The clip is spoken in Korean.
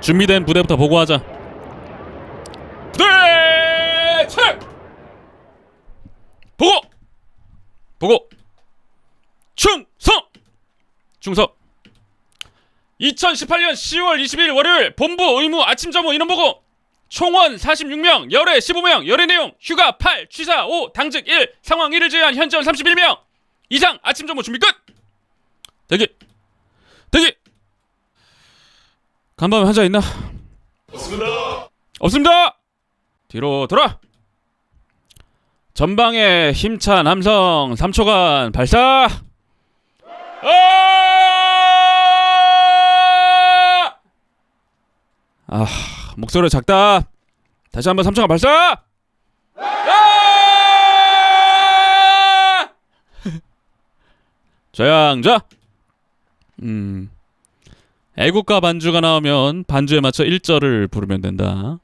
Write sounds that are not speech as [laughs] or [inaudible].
준비된 부대부터 보고하자. 체 보고! 보고! 충성! 충성! 2018년 10월 20일 월요일 본부 의무 아침 점호 인원 보고 총원 46명 열애 15명 열애 내용 휴가 8 취사 5 당직 1 상황 1을 제외한 현재원 31명. 이상 아침 점호 준비 끝! 대기! 대기 간밤에 환자 있나? 없습니다. 없습니다 뒤로 돌아! 전방에 힘차 남성 3초간 발사! 아! 아 목소리 작다! 다시 한번 3초간 발사! 아! [laughs] 저양자! 음 애국가 반주가 나오면 반주에 맞춰 1절을 부르면 된다